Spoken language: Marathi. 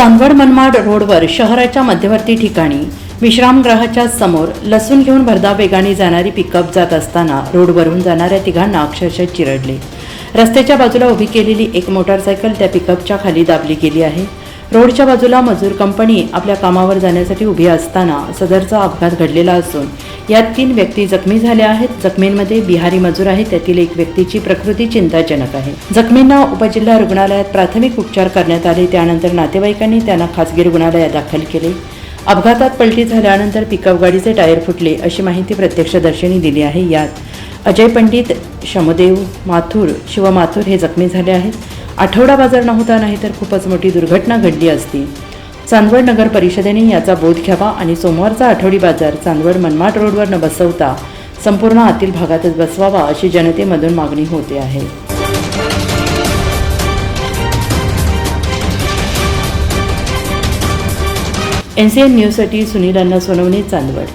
चांदवड मनमाड रोडवर शहराच्या मध्यवर्ती ठिकाणी विश्रामगृहाच्या समोर लसूण घेऊन भरधाव वेगाने जाणारी पिकअप जात असताना रोडवरून जाणाऱ्या तिघांना अक्षरशः चिरडले. रस्त्याच्या बाजूला उभी केलेली एक मोटारसायकल त्या पिकअपच्या खाली दाबली गेली आहे. रोडच्या बाजूला मजूर कंपनी आपल्या कामावर जाण्यासाठी उभी असताना सदरचा अपघात घडलेला असून यात तीन व्यक्ती जखमी झाल्या आहेत. जखमींमध्ये बिहारी मजूर आहेत. त्यातील एक व्यक्तीची प्रकृती चिंताजनक आहे. जखमींना उपजिल्हा रुग्णालयात प्राथमिक उपचार करण्यात आले. त्यानंतर नातेवाईकांनी त्यांना खासगी रुग्णालयात दाखल केले. अपघातात पलटी झाल्यानंतर पिकअप गाडीचे टायर फुटले अशी माहिती प्रत्यक्षदर्शनी दिली आहे. यात अजय पंडित शमदेव माथुर शिव माथूर हे जखमी झाले आहेत. आठवडा बाजार नव्हता नाही तर खूपच मोठी दुर्घटना घडली असती. चांदवड नगर परिषदेने याचा बोध घ्यावा आणि सोमवारचा आठवडी बाजार चांदवड मनमाड रोडवर न बसवता संपूर्ण आतील भागातच बसवावा अशी जनतेमधून मागणी होते आहे. एन सी एन न्यूजसाठी सुनील अण्णा सोनवणे चांदवड.